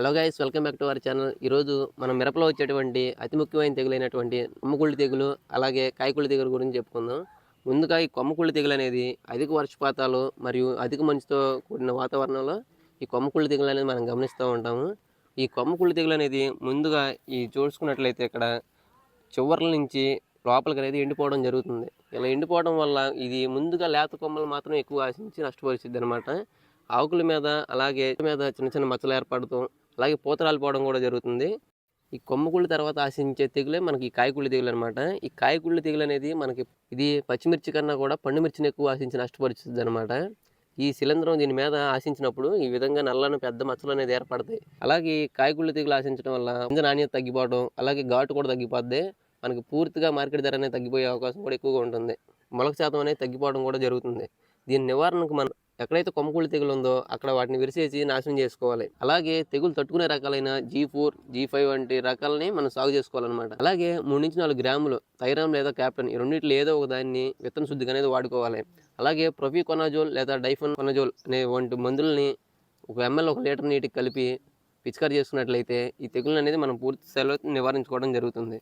Hello guys welcome back to our channel. ఈరోజు మనం మిరపలో వచ్చేటువంటి అతి ముఖ్యమైన తెగులైనటువంటి కొమ్మకుళ్ళు తెగులు అలాగే కాయకుళ్ళు తెగులు గురించి చెప్పుకుందాం. ముందుగా ఈ కొమ్మకుళ్ళు తెగులు అనేది అధిక వర్షపాతాలు మరియు అధిక మంచుతో కూడిన వాతావరణంలో ఈ కొమ్మకుళ్ళు తెగులు అనేది మనం గమనిస్తూ ఉంటాము. ఈ కొమ్మకుళ్ళు తెగులు అనేది ముందుగా ఈ చూసుకున్నట్లయితే ఇక్కడ చివర్ల నుంచి లోపలికి అనేది ఎండిపోవడం జరుగుతుంది. ఇలా ఎండిపోవడం వల్ల ఇది ముందుగా లేత కొమ్మలు మాత్రం ఎక్కువ ఆశించి నష్టపరిచిద్ది అనమాట ఆకుల మీద అలాగే మీద చిన్న చిన్న మచ్చలు ఏర్పడటం అలాగే పూత రాలిపోవడం కూడా జరుగుతుంది. ఈ కొమ్మకుళ్ళు తర్వాత ఆశించే తెగులే మనకి ఈ కాయకుళ్ళు తెగులు అనమాట ఈ కాయకుళ్ళు తెగులు అనేది మనకి ఇది పచ్చిమిర్చి కన్నా కూడా పండు మిర్చిని ఎక్కువ ఆశించి నష్టపరుస్తుంది అనమాట ఈ శిలంధ్రం దీని మీద ఆశించినప్పుడు ఈ విధంగా నల్లని పెద్ద మచ్చలు అనేది ఏర్పడతాయి. అలాగే ఈ కాయకుళ్ళు తెగులు ఆశించడం వల్ల గింజ నాణ్యత తగ్గిపోవడం అలాగే ఘాటు కూడా తగ్గిపోద్ది. మనకి పూర్తిగా మార్కెట్ ధర అనేది తగ్గిపోయే అవకాశం కూడా ఎక్కువగా ఉంటుంది. మొలక శాతం అనేది తగ్గిపోవడం కూడా జరుగుతుంది. దీని నివారణకు మనం ఎక్కడైతే కొమ్మకూళ్ళు తెగులు ఉందో అక్కడ వాటిని విరిసేసి నాశనం చేసుకోవాలి. అలాగే తెగులు తట్టుకునే రకాలైన జీ ఫోర్ జీ ఫైవ్ వంటి రకాలని మనం సాగు చేసుకోవాలన్నమాట. అలాగే మూడు నుంచి నాలుగు గ్రాములు థైరామ్ లేదా క్యాప్టన్ ఈ రెండింటిలో ఏదో ఒక దాన్ని విత్తన శుద్ధిగా అనేది వాడుకోవాలి. అలాగే ప్రొఫికొనాజోల్ లేదా డైఫన్ కొనజోల్ అనే వంటి మందులని ఒక ఎంఎల్ ఒక లీటర్ నీటికి కలిపి పిచికారి చేసుకున్నట్లయితే ఈ తెగులు అనేది మనం పూర్తి స్థాయిలో నివారించుకోవడం జరుగుతుంది.